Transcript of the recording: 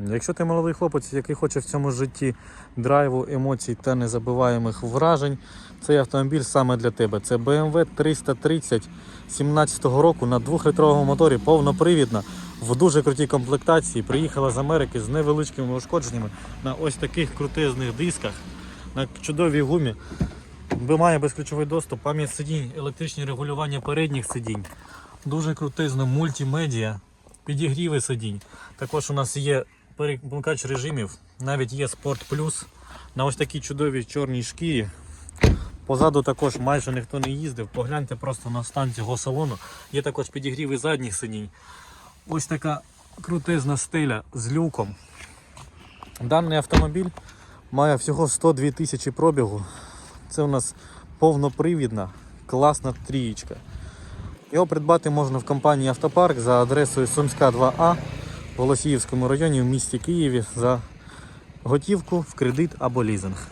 Якщо ти молодий хлопець, який хоче в цьому житті драйву, емоцій та незабуваємих вражень, цей автомобіль саме для тебе. Це BMW 330 17 року на 2-літровому моторі, повнопривідна, в дуже крутій комплектації. Приїхала з Америки з невеличкими ушкодженнями на ось таких крутезних дисках, на чудовій гумі. Має безключовий доступ, пам'ять сидінь, електричні регулювання передніх сидінь. Дуже крутизно мультимедіа, підігріви сидінь. Також у нас є перемикач режимів, навіть є Sport Plus на ось такій чудовій чорній шкірі. Позаду також майже ніхто не їздив. Погляньте просто на стан цього салону. Є також підігріви задніх сидінь. Ось така крутизна стиля з люком. Даний автомобіль має всього 102 тисячі пробігу. Це у нас повнопривідна, класна трієчка. Його придбати можна в компанії Автопарк за адресою Сумська 2А в Голосіївському районі в місті Києві за готівку в кредит або лізинг.